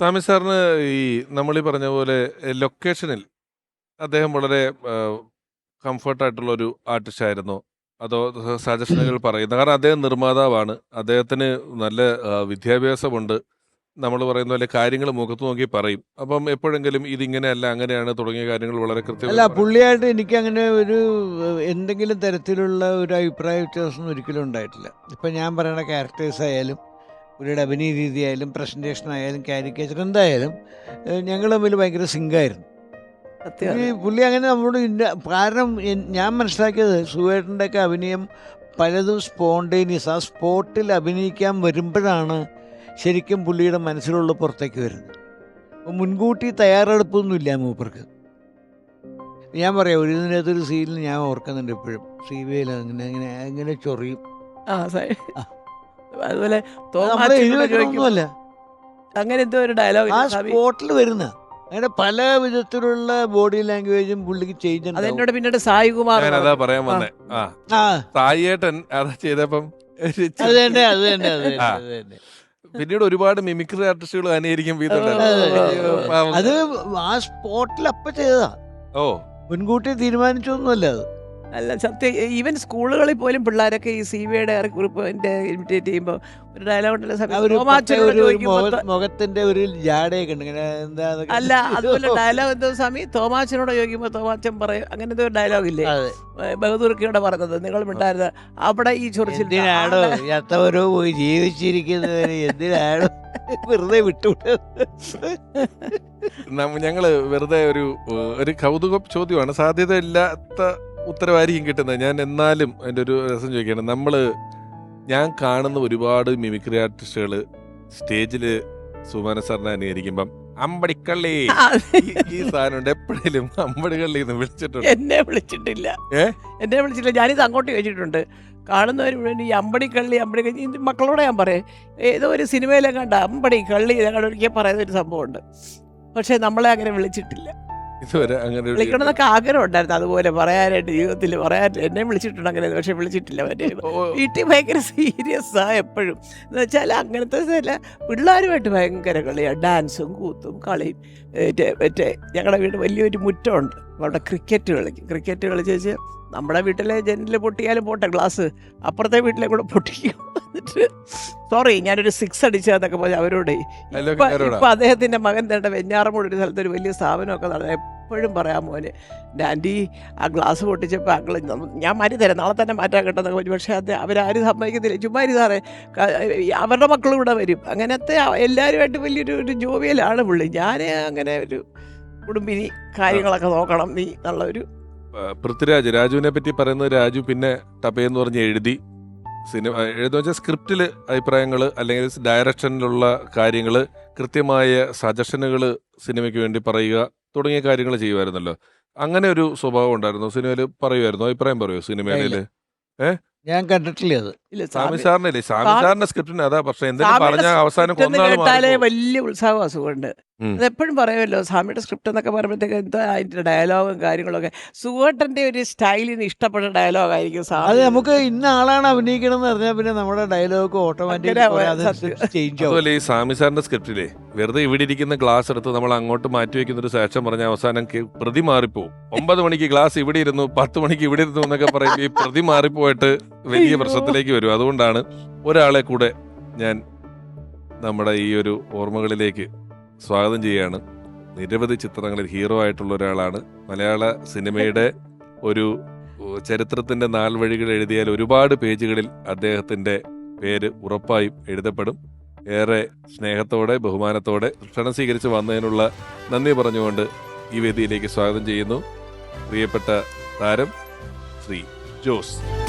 സ്വാമി സാറിന് ഈ നമ്മൾ ഈ പറഞ്ഞ പോലെ ലൊക്കേഷനിൽ അദ്ദേഹം വളരെ കംഫർട്ടായിട്ടുള്ള ഒരു ആർട്ടിസ്റ്റ് ആയിരുന്നു. അതോ സജഷനുകൾ പറയുന്നത് കാരണം അദ്ദേഹം നിർമ്മാതാവാണ്. അദ്ദേഹത്തിന് നല്ല വിദ്യാഭ്യാസമുണ്ട്. നമ്മൾ പറയുന്ന പോലെ കാര്യങ്ങൾ മുഖത്ത് നോക്കി പറയും. അപ്പം എപ്പോഴെങ്കിലും ഇതിങ്ങനെയല്ല അങ്ങനെയാണ് തുടങ്ങിയ കാര്യങ്ങൾ വളരെ കൃത്യം അല്ല പുള്ളിയായിട്ട് എനിക്ക് അങ്ങനെ ഒരു എന്തെങ്കിലും തരത്തിലുള്ള ഒരു അഭിപ്രായ വ്യത്യാസം ഒരിക്കലും ഉണ്ടായിട്ടില്ല. ഇപ്പം ഞാൻ പറയുന്ന ക്യാരക്ടേഴ്സ് ആയാലും പുള്ളിയുടെ അഭിനയ രീതി ആയാലും പ്രസന്റേഷൻ ആയാലും കാരിക്കേച്ചർ എന്തായാലും ഞങ്ങൾ തമ്മിൽ ഭയങ്കര സിങ്കായിരുന്നു. പുള്ളി അങ്ങനെ നമ്മളോട് ഇന്ന കാരണം ഞാൻ മനസ്സിലാക്കിയത് സുവേട്ടന്റെ ഒക്കെ അഭിനയം പലതും സ്പോണ്ടേനിയസ് ആ സ്പോട്ടിൽ അഭിനയിക്കാൻ വരുമ്പോഴാണ് ശരിക്കും പുള്ളിയുടെ മനസ്സിലുള്ള പുറത്തേക്ക് വരുന്നത്. അപ്പോൾ മുൻകൂട്ടി തയ്യാറെടുപ്പൊന്നുമില്ല മൂപ്പർക്ക്. ഞാൻ പറയാം ഒരു ഇതിനകത്തൊരു സീനിൽ ഞാൻ ഓർക്കുന്നുണ്ട് ഇപ്പോഴും സി ബി ഐയിൽ അങ്ങനെ അങ്ങനെ അങ്ങനെ ചൊറിയും. ആ സാ ആ. അതുപോലെ അങ്ങനെ എന്തോ ഒരു ഡയലോഗ് ആ സ്പോട്ടിൽ വരുന്ന അങ്ങനെ പല വിധത്തിലുള്ള ബോഡി ലാംഗ്വേജും പുള്ളിക്ക് ചേഞ്ച് അതെന്നോട് പിന്നീട് സായി കുമാർ അതാ പറയാൻ വന്നേ. സായിയേട്ടൻ അത് ചെയ്തപ്പം അതന്നെ അത് തന്നെ അത് തന്നെ അത് തന്നെ ആ. അത് തന്നെ. പിന്നീട് ഒരുപാട് മിമിക്രി ആർട്ടിസ്റ്റുകൾ അനുകരിക്കും. അത് ആ സ്പോട്ടിൽ അപ്പ ചെയ്തതാ. ഓ. മുൻകൂട്ടി തീരുമാനിച്ചൊന്നുമല്ല അത്. അല്ല സത്യം ഈവൻ സ്കൂളുകളിൽ പോലും പിള്ളേരൊക്കെ ഈ സി ബിയുടെ കുറിപ്പിന്റെ ഇമിറ്റേറ്റ് ചെയ്യുമ്പോൾ ഒരു ഡയലോഗ് മുഖത്തിന്റെ ഒരു ജാടയൊക്കെ ഉണ്ട് അല്ല അതുപോലെ ഡയലോഗ് എന്തോ സ്വാമി തോമാച്ചനോട് ചോദിക്കുമ്പോൾ തോമാച്ചൻ പറയും അങ്ങനത്തെ ഒരു ഡയലോഗ് ഇല്ലേ? അതെ. ബഹദൂർക്കയോടെ പറഞ്ഞത് നിങ്ങൾ മിണ്ടായിരുന്ന അവിടെ ഈ ചത്തവരോ പോയി ജീവിച്ചിരിക്കുന്നവര് എന്തിനാണോ വെറുതെ വിട്ടു നമ്മ- ഞങ്ങൾ വെറുതെ ഒരു ഒരു കൗതുക ചോദ്യമാണ്. സാധ്യതയില്ലാത്ത ഉത്തരവായിരിക്കും കിട്ടുന്നത്. ഞാൻ എന്നാലും എന്റെ ഒരു രസം ചോദിക്കുകയാണ്. നമ്മൾ ഞാൻ കാണുന്ന ഒരുപാട് മിമിക്രി ആർട്ടിസ്റ്റുകൾ സ്റ്റേജിൽ സുമാന സാറിനെ അനുകരിക്കുമ്പം അമ്പടിക്കള്ളി! ഈ- സാധനം എപ്പോഴേലും അമ്പടിക്കള്ളി എന്ന് വിളിച്ചിട്ടുണ്ട്. എന്നെ വിളിച്ചിട്ടില്ല? എന്നെ വിളിച്ചിട്ടില്ല. ഞാനിത് അങ്ങോട്ട് ചോദിച്ചിട്ടുണ്ട്. കാണുന്നവർ മുഴുവൻ ഈ അമ്പടിക്കള്ളി അമ്പടി മക്കളോട് ഞാൻ പറയും. ഏതോ ഒരു സിനിമയിലെ കണ്ട അമ്പടി കള്ളി ഞങ്ങളുടെ ഒരിക്കൽ പറയുന്ന ഒരു സംഭവമുണ്ട്. പക്ഷെ നമ്മളെ അങ്ങനെ വിളിച്ചിട്ടില്ല. ഇതുവരെ അങ്ങനെ ഒരു- വിളിക്കണമെന്നൊക്കെ ആഗ്രഹം ഉണ്ടായിരുന്നു അതുപോലെ പറയാനായിട്ട് ജീവിതത്തിൽ പറയാൻ എന്നെ വിളിച്ചിട്ടുണ്ട് അങ്ങനെ പക്ഷെ വിളിച്ചിട്ടില്ല മറ്റേ. വീട്ടിൽ ഭയങ്കര സീരിയസ് ആ എപ്പോഴും. എന്ന് വെച്ചാൽ അങ്ങനത്തെ ചില പിള്ളേരുമായിട്ട് ഭയങ്കര കളിയാണ് ഡാൻസും കൂത്തും കളിയും മറ്റേ മറ്റേ ഞങ്ങളുടെ വീട് വലിയൊരു മുറ്റമുണ്ട്. അവിടെ ക്രിക്കറ്റ് കളിക്കും ക്രിക്കറ്റ് കളിച്ച് വെച്ച് നമ്മുടെ വീട്ടിലെ ജനലിൽ പൊട്ടിയാലും പോട്ടെ ഗ്ലാസ് അപ്പുറത്തെ വീട്ടിലെ കൂടെ പൊട്ടിക്കും. എന്നിട്ട് സോറി ഞാനൊരു സിക്സ് അടിച്ചതെന്നൊക്കെ പോയി അവരോട് ഇപ്പം അദ്ദേഹത്തിന്റെ മകൻ തേണ്ട വെഞ്ഞാറമൂട് ഒരു സ്ഥലത്ത് ഒരു വലിയ സ്ഥാപനമൊക്കെ നടന്നു എപ്പോഴും പറയാൻ മോന് എന്റെ ആന്റി ആ ഗ്ലാസ് പൊട്ടിച്ചപ്പോൾ അങ്കിൾ ഞാൻ മാറ്റി തരാം നാളെ തന്നെ മാറ്റാൻ കിട്ടുന്നൊക്കെ പറഞ്ഞു പക്ഷേ അത് അവരാരും സമ്മതിക്കത്തില്ല. ചുമ്മാ സാറേ അവരുടെ മക്കളും ഇവിടെ വരും. അങ്ങനത്തെ എല്ലാവരുമായിട്ട് വലിയൊരു ഒരു ജോവിയലാണ് പുള്ളി. ഞാൻ അങ്ങനെ ഒരു കുടുംബിനി കാര്യങ്ങളൊക്കെ നോക്കണം. നീ നല്ലൊരു ഒരു പൃഥ്വിരാജ് രാജുവിനെ പറ്റി പറയുന്നത് രാജു പിന്നെ ടപേന്ന് പറഞ്ഞ് എഴുതി സിനിമ എഴുതുന്ന വെച്ചാൽ സ്ക്രിപ്റ്റിൽ അഭിപ്രായങ്ങൾ അല്ലെങ്കിൽ ഡയറക്ഷനിലുള്ള കാര്യങ്ങൾ കൃത്യമായ സജഷനുകൾ സിനിമയ്ക്ക് വേണ്ടി പറയുക തുടങ്ങിയ കാര്യങ്ങൾ ചെയ്യുമായിരുന്നല്ലോ. അങ്ങനെ ഒരു സ്വഭാവം ഉണ്ടായിരുന്നു. സിനിമയിൽ പറയുമായിരുന്നു. അഭിപ്രായം പറയുമോ സിനിമയിൽ ഞാൻ കണ്ടിട്ടില്ല അത്. ഇല്ല സ്വാമി സാറിനല്ലേ? സാറിന്റെ സ്ക്രിപ്റ്റിന് അതാ പക്ഷെ എന്തെങ്കിലും പറഞ്ഞ അവസാനം കേട്ടാലേ വലിയ ഉത്സാഹം അസുഖമുണ്ട്. അതെപ്പോഴും പറയുമല്ലോ സ്വാമിയുടെ സ്ക്രിപ്റ്റ് എന്നൊക്കെ പറയുമ്പോഴത്തേക്ക് എന്താ അതിന്റെ ഡയലോഗും കാര്യങ്ങളൊക്കെ. സുവേട്ടന്റെ ഒരു സ്റ്റൈലിന് ഇഷ്ടപ്പെട്ട ഡയലോഗ് ആയിരിക്കും അത് നമുക്ക് ഇന്ന ആളാണ് അഭിനയിക്കണം എന്ന് പറഞ്ഞാൽ പിന്നെ നമ്മുടെ ഡയലോഗ് ഓട്ടോമാറ്റിക് ചേഞ്ച് ആവും. ഈ സ്വാമി സാറിന്റെ സ്ക്രിപ്റ്റിലെ വെറുതെ ഇവിടെ ഇരിക്കുന്ന ഗ്ലാസ് എടുത്ത് നമ്മൾ അങ്ങോട്ട് മാറ്റി വെക്കുന്ന ഒരു സാക്ഷ്യം പറഞ്ഞ അവസാനം പ്രതി മാറിപ്പോവും. ഒമ്പത് മണിക്ക് ഗ്ലാസ് ഇവിടെ ഇരുന്നു പത്ത് മണിക്ക് ഇവിടെ ഇരുന്നു എന്നൊക്കെ പറയുമ്പോൾ ഈ പ്രതി മാറിപ്പോയിട്ട് വലിയ. പ്രശ്നത്തിലേക്ക് വരും. അതുകൊണ്ടാണ് ഒരാളെ കൂടെ ഞാൻ നമ്മുടെ ഈ ഒരു ഓർമ്മകളിലേക്ക് സ്വാഗതം ചെയ്യാണ്. നിരവധി ചിത്രങ്ങളിൽ ഹീറോ ആയിട്ടുള്ള ഒരാളാണ്. മലയാള സിനിമയുടെ ഒരു ചരിത്രത്തിന്റെ നാൽ വഴികൾ എഴുതിയാൽ ഒരുപാട് പേജുകളിൽ അദ്ദേഹത്തിന്റെ പേര് ഉറപ്പായും എഴുതപ്പെടും. ഏറെ സ്നേഹത്തോടെ ബഹുമാനത്തോടെ ക്ഷണം സ്വീകരിച്ച് വന്നതിനുള്ള നന്ദി പറഞ്ഞുകൊണ്ട് ഈ വേദിയിലേക്ക് സ്വാഗതം ചെയ്യുന്നു. പ്രിയപ്പെട്ട താരം ശ്രീ ജോസ്.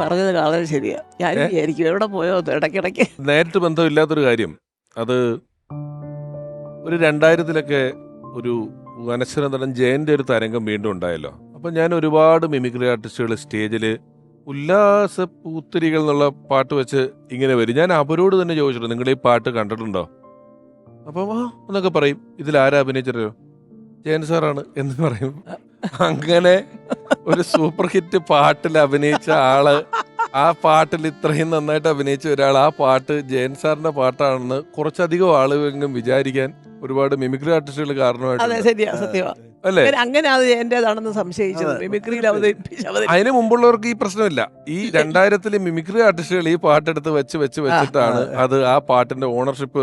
പറഞ്ഞത് വളരെ ശരിയാ. ഞാൻ? വിചാരിക്കും എവിടെ പോയോ ഇടയ്ക്കിടയ്ക്ക്. നേരിട്ട് ബന്ധമില്ലാത്തൊരു കാര്യം. അത് ഒരു രണ്ടായിരത്തിലൊക്കെ ഒരു അനശ്വര നടൻ ജയന്റെ ഒരു തരംഗം വീണ്ടും ഉണ്ടായല്ലോ. അപ്പൊ ഞാൻ ഒരുപാട് മിമിക്രി ആർട്ടിസ്റ്റുകൾ സ്റ്റേജിൽ ഉല്ലാസ പൂത്തിരികൾ എന്നുള്ള പാട്ട് വെച്ച് ഇങ്ങനെ വരും. ഞാൻ അവരോട് തന്നെ ചോദിച്ചിട്ടുണ്ട് നിങ്ങൾ ഈ പാട്ട് കണ്ടിട്ടുണ്ടോ? അപ്പം ആ എന്നൊക്കെ പറയും. ഇതിൽ ആരാ അഭിനയിച്ചോ ജയൻ സാറാണ് എന്ന് പറയും. അങ്ങനെ ഒരു സൂപ്പർ ഹിറ്റ് പാട്ടിൽ അഭിനയിച്ച ആൾ ആ പാട്ടിൽ ഇത്രയും നന്നായിട്ട് അഭിനയിച്ച ഒരാൾ ആ പാട്ട് ജയൻ സാറിന്റെ പാട്ടാണെന്ന് കുറച്ചധികം ആളുകളെങ്കിലും വിചാരിക്കാൻ ഒരുപാട് മിമിക്രി ആർട്ടിസ്റ്റുകൾ കാരണമായിട്ട് അല്ലേ? അങ്ങനെ അങ്ങനെ അത് എന്റേതാണെന്ന് സംശയിച്ചത്. മിമിക്രിയിൽ അതിന് മുമ്പുള്ളവർക്ക് ഈ പ്രശ്നമില്ല. ഈ രണ്ടായിരത്തിലെ മിമിക്രി ആർട്ടിസ്റ്റുകൾ ഈ പാട്ടെടുത്ത് വെച്ച് വെച്ച് വെച്ചിട്ടാണ് അത് ആ പാട്ടിന്റെ ഓണർഷിപ്പ്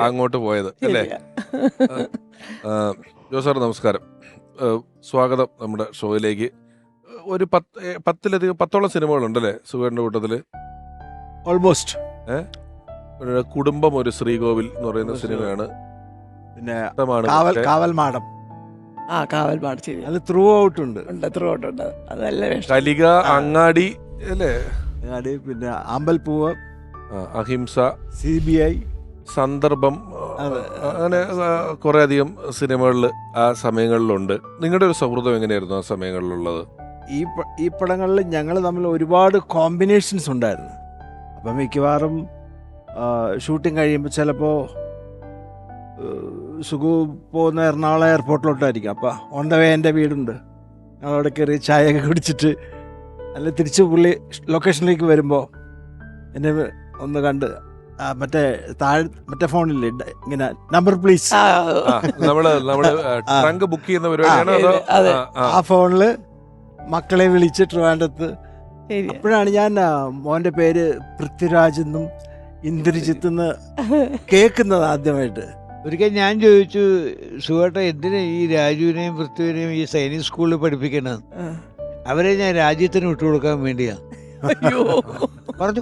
അങ്ങോട്ട് പോയത് അല്ലേ? ശരിയാ. ആ, ജോ സാർ നമസ്കാരം. സ്വാഗതം നമ്മുടെ ഷോയിലേക്ക്. ഒരു പത്ത് പത്തിലധികം പത്തോളം സിനിമകളുണ്ടല്ലേ സുഖേന്റെ കൂട്ടത്തിൽ ഓൾമോസ്റ്റ് ഏഹ് കുടുംബം ഒരു ശ്രീകോവിൽ എന്ന് പറയുന്ന സിനിമയാണ്. പിന്നെ ഇഷ്ടമാണ് കാവൽ കാവൽ മാടം. ആ കാവൽ പാട് ശരി അത് ത്രൂ ഔട്ട് ഉണ്ട്. ഉണ്ട് ത്രൂ ഉണ്ട്. അത് നല്ല വേഷം. കലിക അങ്ങാടി അല്ലേ? അങ്ങാടി പിന്നെ അമ്പൽപ്പൂവ് ആ, അഹിംസ സി ബി ഐ. സന്ദർഭം അതെ. അങ്ങനെ കുറെ അധികം സിനിമകളിൽ ആ സമയങ്ങളിലുണ്ട്. നിങ്ങളുടെ ഒരു സൗഹൃദം എങ്ങനെയായിരുന്നു ആ സമയങ്ങളിലുള്ളത്? ഈ പ- ഈ പടങ്ങളിൽ ഞങ്ങൾ തമ്മിൽ ഒരുപാട് കോമ്പിനേഷൻസ് ഉണ്ടായിരുന്നു. അപ്പം മിക്കവാറും ഷൂട്ടിംഗ് കഴിയുമ്പോൾ ചിലപ്പോൾ സുഖു പോകുന്ന എറണാകുളം എയർപോർട്ടിലോട്ടായിരിക്കും അപ്പോൾ ഓൺ ദ വേ എന്റെ വീടുണ്ട്. ഞങ്ങളവിടെ കയറി ചായയൊക്കെ കുടിച്ചിട്ട് അല്ല തിരിച്ച് പുള്ളി ലൊക്കേഷനിലേക്ക് വരുമ്പോൾ എന്നെ ഒന്ന് കണ്ട് ആ, മറ്റേ താഴെ മറ്റേ ഫോണില്ലേ ഇങ്ങനെ നമ്പർ പ്ലീസ് ആ, ആ, മക്കളെ വിളിച്ച് ട്രിവാൻഡത്ത്. അപ്പോഴാണ് ഞാൻ മോന്റെ പേര് പൃഥ്വിരാജ് എന്നും ഇന്ദ്രജിത്ത് എന്ന് കേൾക്കുന്നത് ആദ്യമായിട്ട്. ഒരിക്കൽ ഞാൻ ചോദിച്ചു സുഹേട്ട എന്തിനാ ഈ രാജുവിനെയും പൃഥ്വിനെയും ഈ സൈനിക സ്കൂളിൽ പഠിപ്പിക്കണത് അവരെ ഞാൻ രാജ്യത്തിന് വിട്ടുകൊടുക്കാൻ വേണ്ടിയാ. അയ്യോ. പറഞ്ഞു.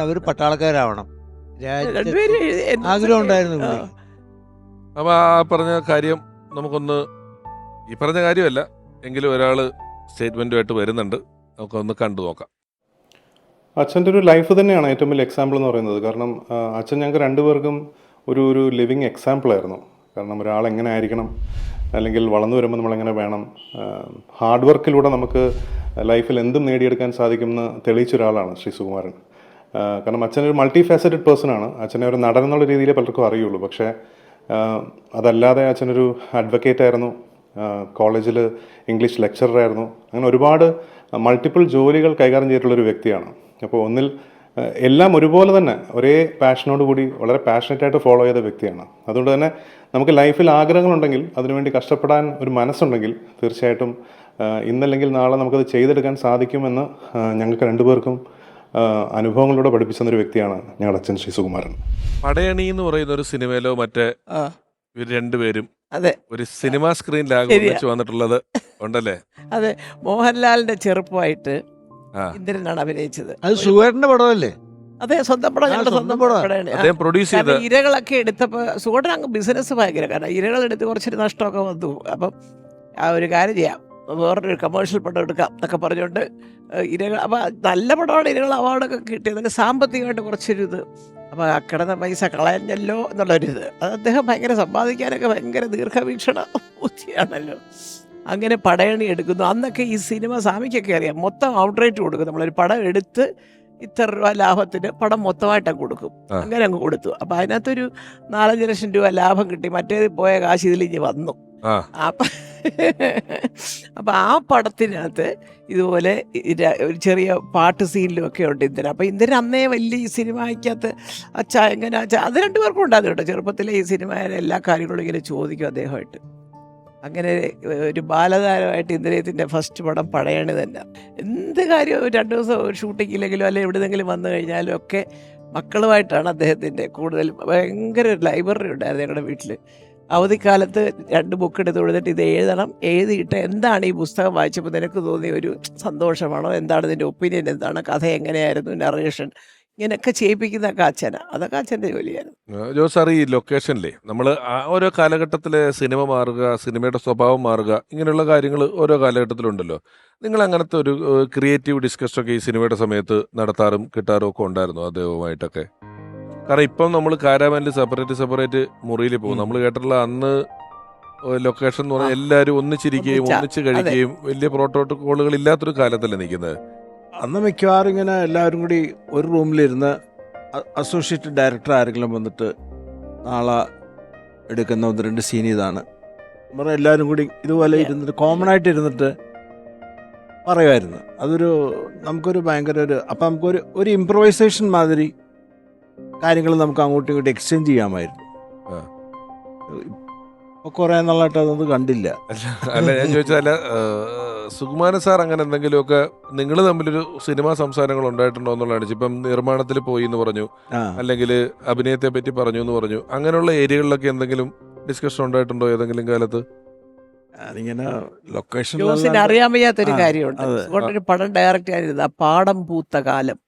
അവർ പട്ടാളക്കാരാവണം. ആഗ്രഹം ഉണ്ടായിരുന്നു. അപ്പൊ ആ പറഞ്ഞ കാര്യം നമുക്കൊന്ന് ഈ പറഞ്ഞ കാര്യമല്ല. എങ്കിലും ഒരാൾ സ്റ്റേറ്റ്മെന്റുമായിട്ട് വരുന്നുണ്ട്. നമുക്കൊന്ന് കണ്ടു നോക്കാം. അച്ഛന്റെ ഒരു ലൈഫ് തന്നെയാണ് ഏറ്റവും വലിയ എക്സാമ്പിൾ എന്ന് പറയുന്നത്. കാരണം അച്ഛൻ ഞങ്ങൾക്ക് രണ്ടുപേർക്കും ഒരു ഒരു ലിവിങ് എക്സാമ്പിൾ ആയിരുന്നു. കാരണം ഒരാൾ എങ്ങനെ ആയിരിക്കണം അല്ലെങ്കിൽ വളർന്നു വരുമ്പോൾ നമ്മളെങ്ങനെ വേണം ഹാർഡ് വർക്കിലൂടെ നമുക്ക് ലൈഫിൽ എന്തും നേടിയെടുക്കാൻ സാധിക്കുമെന്ന് തെളിയിച്ച ഒരാളാണ് ശ്രീ സുകുമാരൻ. കാരണം കാരണം അച്ഛനൊരു മൾട്ടി ഫാസറ്റഡ് പേഴ്സൺ ആണ്. അച്ഛനെ ഒരു നടൻ എന്നുള്ള രീതിയിലേ പലർക്കും അറിയുള്ളൂ. പക്ഷേ അതല്ലാതെ അച്ഛനൊരു അഡ്വക്കേറ്റ് ആയിരുന്നു. കോളേജിൽ ഇംഗ്ലീഷ് ലെക്ചറായിരുന്നു അങ്ങനെ ഒരുപാട് മൾട്ടിപ്പിൾ ജോലികൾ കൈകാര്യം ചെയ്തിട്ടുള്ളൊരു വ്യക്തിയാണ്. അപ്പോൾ ഒന്നിൽ എല്ലാം ഒരുപോലെ തന്നെ ഒരേ പാഷനോട് കൂടി വളരെ പാഷനറ്റ് ആയിട്ട് ഫോളോ ചെയ്ത വ്യക്തിയാണ്. അതുകൊണ്ട് തന്നെ നമുക്ക് ലൈഫിൽ ആഗ്രഹങ്ങളുണ്ടെങ്കിൽ അതിനുവേണ്ടി കഷ്ടപ്പെടാൻ ഒരു മനസ്സുണ്ടെങ്കിൽ തീർച്ചയായിട്ടും ഇന്നല്ലെങ്കിൽ നാളെ നമുക്കത് ചെയ്തെടുക്കാൻ സാധിക്കുമെന്ന് ഞങ്ങൾക്ക് രണ്ടുപേർക്കും അനുഭവങ്ങളിലൂടെ പഠിപ്പിച്ചെന്നൊരു വ്യക്തിയാണ് ഞങ്ങളുടെ അച്ഛൻ ശ്രീ സുകുമാരൻ. പടയണി എന്ന് പറയുന്ന ഒരു സിനിമയിലോ മറ്റേ രണ്ടുപേരും അതെ. ഒരു സിനിമ സ്ക്രീനിൽ വന്നിട്ടുള്ളത് ഉണ്ടല്ലേ? അതെ. മോഹൻലാലിന്റെ ചെറുപ്പമായിട്ട്. ഇന്ദ്രനാണ് അഭിനയിച്ചത്. അത് സുഖേട്ടന്റെ പടമല്ലേ? അതെ സ്വന്തം പടം ഞങ്ങളുടെ സ്വന്തം സ്വന്തം പടമാ. പടമാണ്. പ്രൊഡ്യൂസ് ചെയ്ത ഇരകളൊക്കെ എടുത്തപ്പോൾ സുഖോട്ടൻ അങ്ങ് ബിസിനസ് ഭയങ്കര. കാരണം ഇരകളെടുത്ത് കുറച്ചൊരു നഷ്ടമൊക്കെ വന്നു. അപ്പം ആ ഒരു കാര്യം ചെയ്യാം. വേറൊരു കമേഴ്ഷ്യൽ പടം എടുക്കാം എന്നൊക്കെ പറഞ്ഞുകൊണ്ട് ഇരകൾ അപ്പോൾ നല്ല പടമാണ് ഇരകൾ അവാർഡൊക്കെ കിട്ടിയത്. സാമ്പത്തികമായിട്ട് കുറച്ചൊരു ഇത്. അപ്പോൾ ആ കിടന്ന പൈസ കളയഞ്ഞല്ലോ എന്നുള്ളൊരിത് അത് അദ്ദേഹം ഭയങ്കര സമ്പാദിക്കാനൊക്കെ ഭയങ്കര ദീർഘവീക്ഷണ ബുദ്ധിയാണല്ലോ. അങ്ങനെ പടയണി എടുക്കുന്നു. അന്നൊക്കെ ഈ സിനിമ സ്വാമിക്കൊക്കെ അറിയാം മൊത്തം ഔട്ട്റേറ്റ് കൊടുക്കും. നമ്മളൊരു പടം എടുത്ത് ഇത്ര രൂപ ലാഭത്തിന് പടം മൊത്തമായിട്ട് കൊടുക്കും. അങ്ങനെ അങ്ങ് കൊടുത്തു. അപ്പം അതിനകത്തൊരു നാലഞ്ച് ലക്ഷം രൂപ ലാഭം കിട്ടി. മറ്റേത് പോയ കാശ് ഇതിലിഞ്ഞ് വന്നു. ആ. അപ്പം അപ്പം ആ പടത്തിനകത്ത് ഇതുപോലെ ഒരു ചെറിയ പാട്ട് സീനിലും ഒക്കെ ഉണ്ട് ഇന്ദിര. അപ്പം ഇന്ദിര അന്നേ വലിയ ഈ സിനിമയ്ക്കകത്ത് അച്ഛാ എങ്ങനെ അച്ഛാ അത് രണ്ടുപേർക്കും ഉണ്ടായിരുന്നു കേട്ടോ. ചെറുപ്പത്തിലെ ഈ സിനിമയിലെ എല്ലാ കാര്യങ്ങളും ഇങ്ങനെ ചോദിക്കും അദ്ദേഹമായിട്ട്. അങ്ങനെ ഒരു ബാലതാരമായിട്ട് ഇന്ദ്രയത്തിന്റെ ഫസ്റ്റ് പടം പടയണി തന്നെ. എന്ത് കാര്യവും രണ്ട് ദിവസം ഷൂട്ടിങ്ങില്ലെങ്കിലും അല്ലെങ്കിൽ എവിടെന്നെങ്കിലും വന്നു കഴിഞ്ഞാലും ഒക്കെ മക്കളുമായിട്ടാണ് അദ്ദേഹത്തിന്റെ കൂടുതൽ ഭയങ്കര ഒരു ലൈബ്രറി ഉണ്ടായിരുന്നു ഞങ്ങളുടെ വീട്ടിൽ അവധിക്കാലത്ത് രണ്ട് ബുക്ക് എടുത്ത് കൊടുത്തിട്ട് ഇത് എഴുതണം. എഴുതിയിട്ട് എന്താണ് ഈ പുസ്തകം വായിച്ചപ്പോൾ നിനക്ക് തോന്നിയ ഒരു സന്തോഷമാണോ? എന്താണ് നിന്റെ ഒപ്പീനിയൻ എന്താണ് കഥ? എങ്ങനെയായിരുന്നു? നറേഷൻ ഇങ്ങനെയൊക്കെ ചെയ്യിപ്പിക്കുന്ന കാച്ചന അതൊക്കെ അച്ഛന്റെ ജോലിയായിരുന്നു. ജോസ് സാർ ഈ ലൊക്കേഷനിലെ നമ്മൾ ആ ഓരോ കാലഘട്ടത്തിലെ സിനിമ മാറുക സിനിമയുടെ സ്വഭാവം മാറുക ഇങ്ങനെയുള്ള കാര്യങ്ങൾ ഓരോ കാലഘട്ടത്തിലുണ്ടല്ലോ. നിങ്ങൾ അങ്ങനത്തെ ഒരു ക്രിയേറ്റീവ് ഡിസ്കഷൻ ഒക്കെ ഈ സിനിമയുടെ സമയത്ത് നടത്താറും കിട്ടാറും ഒക്കെ ഉണ്ടായിരുന്നു അദ്ദേഹവുമായിട്ടൊക്കെ? കാരണം ഇപ്പം നമ്മൾ കാരാമാനിൽ സെപ്പറേറ്റ് സെപ്പറേറ്റ് മുറിയിൽ പോകും. നമ്മൾ കേട്ടിട്ടുള്ള അന്ന് ലൊക്കേഷൻ എന്ന് പറഞ്ഞാൽ എല്ലാവരും ഒന്നിച്ചിരിക്കുകയും ഒന്നിച്ചാ, കഴിക്കുകയും വലിയ പ്രോട്ടോകോളുകൾ ഇല്ലാത്തൊരു കാലത്തല്ലേ നിൽക്കുന്നത്? അന്ന് മിക്കവാറും ഇങ്ങനെ എല്ലാവരും കൂടി ഒരു റൂമിലിരുന്ന് അസോസിയേറ്റ് ഡയറക്ടർ ആരെങ്കിലും വന്നിട്ട് നാളെ എടുക്കുന്ന ഒന്ന് രണ്ട് സീൻ ഇതാണ്. പറഞ്ഞാൽ എല്ലാവരും കൂടി ഇതുപോലെ ഇരുന്നിട്ട് കോമൺ ആയിട്ട് ഇരുന്നിട്ട് പറയുമായിരുന്നു. അതൊരു നമുക്കൊരു ഭയങ്കര ഒരു അപ്പം നമുക്കൊരു ഒരു ഇമ്പ്രവൈസേഷൻ മാതിരി കാര്യങ്ങൾ നമുക്ക് അങ്ങോട്ടും ഇങ്ങോട്ടും എക്സ്ചേഞ്ച് ചെയ്യാമായിരുന്നു. ഇപ്പോൾ കുറേ നാളായിട്ട് അതൊന്നും കണ്ടില്ല. അല്ല ഞാൻ ചോദിച്ചാൽ സുകുമാരൻ സാർ അങ്ങനെ എന്തെങ്കിലുമൊക്കെ നിങ്ങൾ തമ്മിലൊരു സിനിമാ സംസാരങ്ങൾ ഉണ്ടായിട്ടുണ്ടോ എന്നുള്ളതാണ്. ഇപ്പം നിർമ്മാണത്തിൽ പോയി എന്ന് പറഞ്ഞു അല്ലെങ്കിൽ അഭിനയത്തെ പറ്റി പറഞ്ഞു എന്ന് പറഞ്ഞു അങ്ങനെയുള്ള ഏരിയകളിലൊക്കെ എന്തെങ്കിലും ഡിസ്കഷൻ ഉണ്ടായിട്ടുണ്ടോ ഏതെങ്കിലും കാലത്ത്? അതിങ്ങനെ ലൊക്കേഷൻ അറിയാൻ വയ്യാത്തൊരു കാര്യമുണ്ട്. പടം ഡയറക്റ്റ് ആയിരുന്നു ആ പാടം പൂത്ത കാലം.